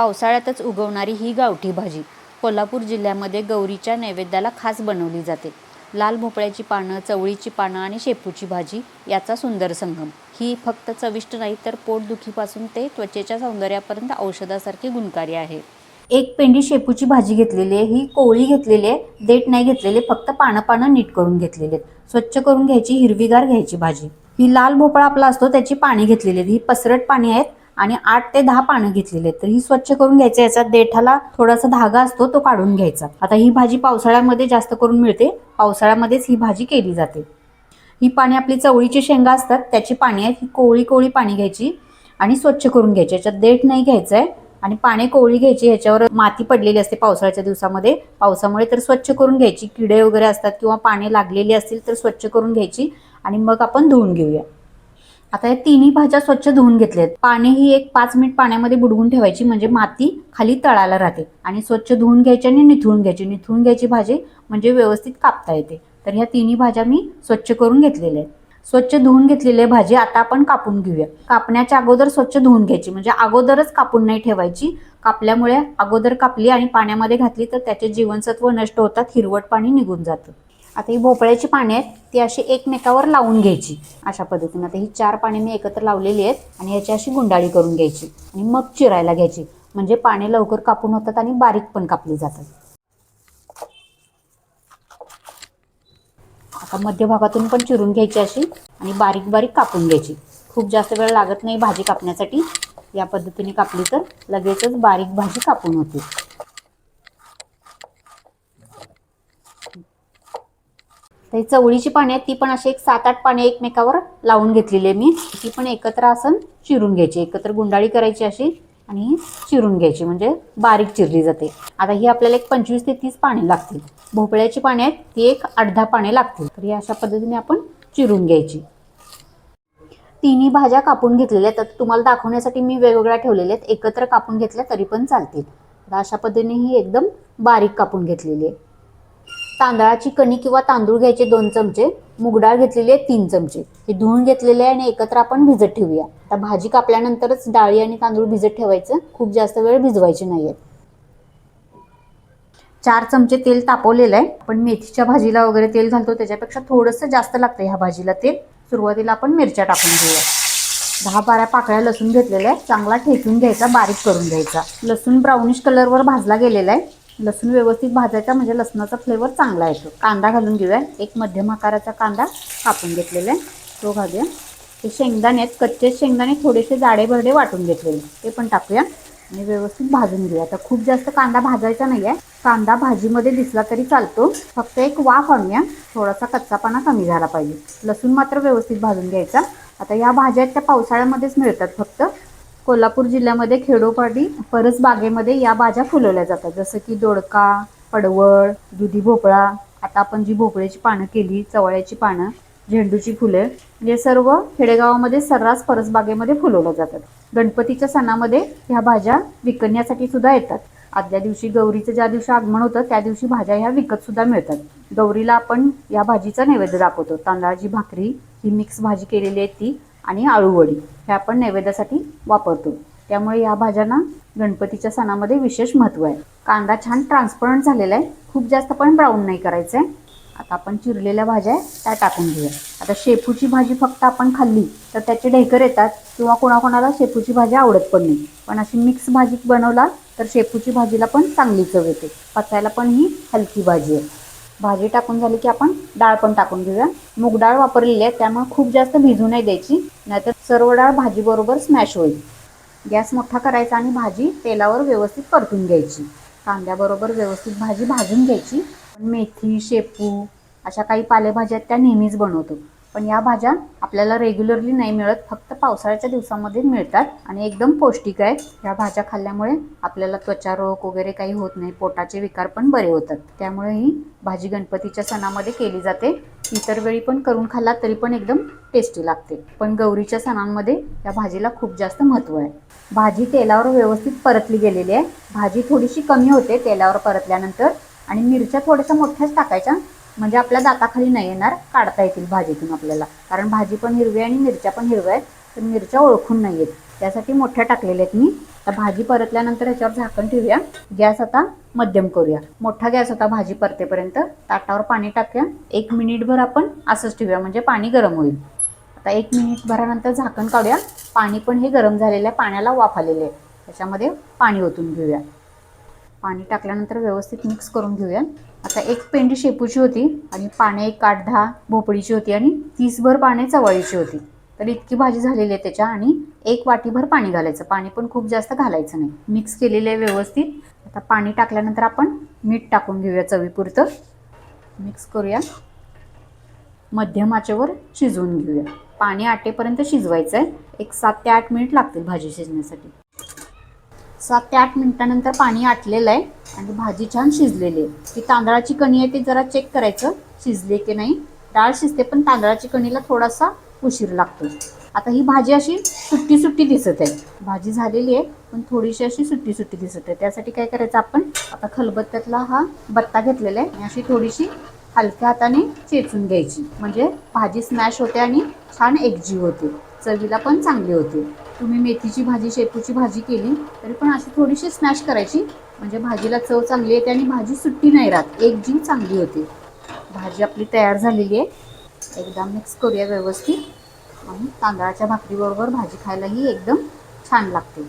पावसाळ्यातच उगवणारी ही गावठी भाजी कोल्हापूर जिल्ह्यामध्ये गौरीच्या नैवेद्याला खास बनवली जाते. लाल भोपळ्याची पानं चवळीची पानं आणि शेपूची भाजी याचा सुंदर संगम. ही फक्त चविष्ट नाही तर पोटदुखीपासून ते त्वचेच्या सौंदर्यापर्यंत औषधासारखी गुणकारी आहे. एक पेंडी शेपूची भाजी घेतलेली आहे. ही कोळी घेतलेली आहे. देठ नाही घेतलेले फक्त पानं पानं नीट करून घेतलेले आहेत. स्वच्छ करून घ्यायची हिरवीगार घ्यायची भाजी. ही लाल भोपळा आपला असतो त्याची पाणी घेतलेली आहेत. ही पसरट पाणी आहेत. आणि आठ ते दहा पानं घेतलेली आहेत. तर ही स्वच्छ करून घ्यायची याचा देठाला थोडासा धागा असतो तो काढून घ्यायचा. आता ही भाजी पावसाळ्यामध्ये जास्त करून मिळते. पावसाळ्यामध्येच ही भाजी केली जाते. ही पाणी आपली चवळीची शेंगा असतात त्याची पाणी आहेत. ही कोवळी कोवळी पाणी घ्यायची आणि स्वच्छ करून घ्यायची. याच्यात देठ नाही घ्यायचं आहे आणि पाने कोवळी घ्यायची. ह्याच्यावर माती पडलेली असते पावसाळ्याच्या दिवसामध्ये. पावसामुळे तर स्वच्छ करून घ्यायची. किडे वगैरे असतात किंवा पाने लागलेली असतील तर स्वच्छ करून घ्यायची आणि मग आपण धुवून घेऊया. आता या तिन्ही भाज्या स्वच्छ धुवून घेतल्यात पाणी ही एक पाच मिनिट पाण्यामध्ये बुडवून ठेवायची म्हणजे माती खाली तळाला राहते. आणि स्वच्छ धुवून घ्यायची आणि निथळून घ्यायची. निथळून घ्यायची भाजी म्हणजे व्यवस्थित कापता येते. तर ह्या तिन्ही भाज्या मी स्वच्छ करून घेतलेल्या आहेत. स्वच्छ धुवून घेतलेली आहे भाजी आता आपण कापून घेऊया. कापण्याच्या अगोदर स्वच्छ धुवून घ्यायची म्हणजे अगोदरच कापून नाही ठेवायची. कापल्यामुळे अगोदर कापली आणि पाण्यामध्ये घातली तर त्याचे जीवनसत्व नष्ट होतात हिरवट पाणी निघून जातं. आता ही भोपळ्याची पाने आहेत ती अशी एकमेकावर लावून घ्यायची अशा पद्धतीने. आता ही चार पाने मी एकत्र लावलेली आहेत आणि याची अशी गुंडाळी करून घ्यायची आणि मग चिरायला घ्यायची. म्हणजे पाने लवकर कापून होतात आणि बारीक पण कापली जातात. आता मध्यभागातून पण चिरून घ्यायची अशी आणि बारीक बारीक कापून घ्यायची. खूप जास्त वेळ लागत नाही भाजी कापण्यासाठी. या पद्धतीने कापली तर लगेचच बारीक भाजी कापून होते. तर ही चवळीची पाने आहेत ती पण अशी एक सात आठ पाने एकमेकावर लावून घेतलेली आहे मी. ती पण एकत्र असं चिरून घ्यायची. एकत्र गुंडाळी करायची अशी आणि ही चिरून घ्यायची म्हणजे बारीक चिरली जाते. आता ही आपल्याला एक पंचवीस ते तीस पाने लागतील. भोपळ्याची पाने आहेत ती एक आठ दहा लागतील. तर ही अशा पद्धतीने आपण चिरून घ्यायची. तिन्ही भाज्या कापून घेतलेल्या आहेत. तर तुम्हाला दाखवण्यासाठी मी वेगवेगळ्या ठेवलेल्या आहेत. एकत्र कापून घेतल्या तरी पण चालतील. तर अशा पद्धतीने ही एकदम बारीक कापून घेतलेली आहे. तांदळाची कणी किंवा तांदूळ घ्यायचे दोन चमचे मुगडाळ घेतलेली आहे तीन चमचे. हे धुवून घेतलेले आहे आणि एकत्र आपण भिजत ठेवूया. आता भाजी कापल्यानंतरच डाळी आणि तांदूळ भिजत ठेवायचं. खूप जास्त वेळ भिजवायचे नाहीयेत चार चमचे तेल तापवलेलं आहे. पण मेथीच्या भाजीला वगैरे तेल घालतो. त्याच्यापेक्षा थोडंसं जास्त लागतं ह्या भाजीला तेल. सुरुवातीला आपण मिरच्या टाकून घेऊया. दहा बारा पाकळ्या लसूण घेतलेल्या आहे चांगला ठेचून घ्यायचा बारीक करून घ्यायचा. लसूण ब्राउनिश कलरवर भाजला गेलेला आहे. लसूण व्यवस्थित भाजायचा म्हणजे लसणाचा फ्लेवर चांगला येतो. कांदा घालून घेऊया. एक मध्यम आकाराचा कांदा कापून घेतलेला आहे. तो घालूया. हे शेंगदाणे आहेत. कच्चे शेंगदाणे थोडेसे जाडे भरडे वाटून घेतलेले. ते पण टाकूया. आणि व्यवस्थित भाजून घेऊया. आता खूप जास्त कांदा भाजायचा नाही आहे. कांदा भाजीमध्ये दिसला तरी चालतो. फक्त एक वाफ आणूया. थोडासा कच्चापणा कमी झाला पाहिजे. लसूण मात्र व्यवस्थित भाजून घ्यायचा. आता या भाज्या त्या पावसाळ्यामध्येच मिळतात फक्त. कोल्हापूर जिल्ह्यामध्ये खेडोपाडी परस बागेमध्ये या भाज्या फुलवल्या जातात. जसं की दोडका पडवळ दुधी भोपळा. आता आपण जी भोपळ्याची पानं केली चवळ्याची पानं झेंडूची फुले हे सर्व खेडेगावामध्ये सर्रास परसबागेमध्ये फुलवल्या जातात. गणपतीच्या सणामध्ये ह्या भाज्या विकण्यासाठी सुद्धा येतात. आदल्या दिवशी गौरीचं ज्या दिवशी आगमन होतं त्या दिवशी भाज्या ह्या विकत सुद्धा मिळतात. गौरीला आपण या भाजीचा नैवेद्य दाखवतो. तांदळाची भाकरी ही मिक्स भाजी केलेली आहे ती. आणि आळूवडी हे आपण नैवेद्यासाठी वापरतो. त्यामुळे या भाज्यांना गणपतीच्या सणामध्ये विशेष महत्त्व आहे. कांदा छान ट्रान्सपरंट झालेला आहे. खूप जास्त पण ब्राऊन नाही करायचं आहे. आता आपण चिरलेल्या भाज्या आहे त्या टाकून घेऊया. आता शेपूची भाजी फक्त आपण खाल्ली तर त्याचे ढेकर येतात किंवा कोणाकोणाला शेपूची भाजी आवडत पण नाही. पण अशी मिक्स भाजी बनवला तर शेपूची भाजीला पण चांगली चव येते. पचायला पण ही हलकी भाजी आहे. भाजी टाकून झाली की आपण डाळ पण टाकून घेऊया. मूग डाळ वापरलेली आहे त्यामुळे खूप जास्त भिजू नाही द्यायची नाहीतर सर्व डाळ भाजीबरोबर स्मॅश होईल. गॅस मोठा करायचा आणि भाजी तेलावर व्यवस्थित परतून घ्यायची. कांद्याबरोबर व्यवस्थित भाजी भाजून घ्यायची. मेथी शेपू अशा काही पालेभाज्या आहेत त्या नेहमीच बनवतो. पण या भाज्या आपल्याला रेग्युलरली नाही मिळत फक्त पावसाळ्याच्या दिवसामध्ये मिळतात. आणि एकदम पौष्टिक आहेत या भाज्या खाल्ल्यामुळे आपल्याला त्वचारोग वगैरे काही होत नाही पोटाचे विकार पण बरे होतात. त्यामुळे ही भाजी गणपतीच्या सणामध्ये केली जाते. इतर वेळी पण करून खाल्ला तरी पण एकदम टेस्टी लागते. पण गौरीच्या सणांमध्ये या भाजीला खूप जास्त महत्त्व आहे. भाजी तेलावर व्यवस्थित परतली गेलेली आहे. भाजी थोडीशी कमी होते तेलावर परतल्यानंतर. आणि मिरच्या थोड्याशा मोठ्याच टाकायच्या. म्हणजे आपल्या दाताखाली नाही येणार काढता येतील भाजीतून आपल्याला. कारण भाजी पण हिरवी आणि मिरच्या पण हिरव्या आहेत तर मिरच्या ओळखून नाही आहेत त्यासाठी मोठ्या टाकलेल्या आहेत मी. आता भाजी परतल्यानंतर याच्यावर झाकण ठेवूया. गॅस आता मध्यम करूया. मोठा गॅस होता भाजी परतेपर्यंत ताटावर पाणी टाकूया. एक मिनिटभर आपण असंच ठेवूया म्हणजे पाणी गरम होईल. आता एक मिनिटभरानंतर झाकण काढूया. पाणी पण हे गरम झालेलं आहे पाण्याला वाफ आलेले आहे. त्याच्यामध्ये पाणी ओतून घेऊया. पाणी टाकल्यानंतर व्यवस्थित मिक्स करून घेऊया. आता एक पेंडी शेपूची होती आणि पाने एक आठ दहा भोपळीची होती आणि तीसभर पाने चवळीची होती. तर इतकी भाजी झालेली आहे त्याच्या आणि एक वाटीभर पाणी घालायचं. पाणी पण खूप जास्त घालायचं नाही. मिक्स केलेलं आहे व्यवस्थित. आता पाणी टाकल्यानंतर आपण मीठ टाकून घेऊया चवीपुरतं. मिक्स करूया. मध्यम आचेवर शिजवून घेऊया. पाणी आटेपर्यंत शिजवायचं आहे एक सात ते आठ मिनिट लागतील भाजी शिजण्यासाठी. सात ते आठ मिनिटानंतर पाणी आटलेलं आहे आणि भाजी छान शिजलेली आहे. ती तांदळाची कणी आहे ती जरा चेक करायचं शिजले की नाही. डाळ शिजते पण तांदळाची कणीला थोडासा उशीर लागतो. आता ही भाजी अशी सुट्टी सुट्टी दिसत आहे. भाजी झालेली आहे पण थोडीशी अशी सुट्टी सुट्टी दिसत आहे. त्यासाठी काय करायचं आपण आता खलबत्त्यातला हा बत्ता घेतलेला आहे आणि अशी थोडीशी हलक्या हाताने चेचून घ्यायची. म्हणजे भाजी स्मॅश होते आणि छान एकजीव होते. चवीला पण चांगली होते. तुम्ही मेथीची भाजी शेपूची भाजी केली तरी पण अशी थोडीशी स्मॅश करायची. म्हणजे भाजीला चव चांगली येते आणि भाजी सुट्टी नाही राहत. एक जीव चांगली होते. भाजी आपली तयार झालेली आहे. एकदा मिक्स करूया व्यवस्थित. आणि तांदळाच्या भाकरीबरोबर भाजी खायलाही एकदम छान लागते.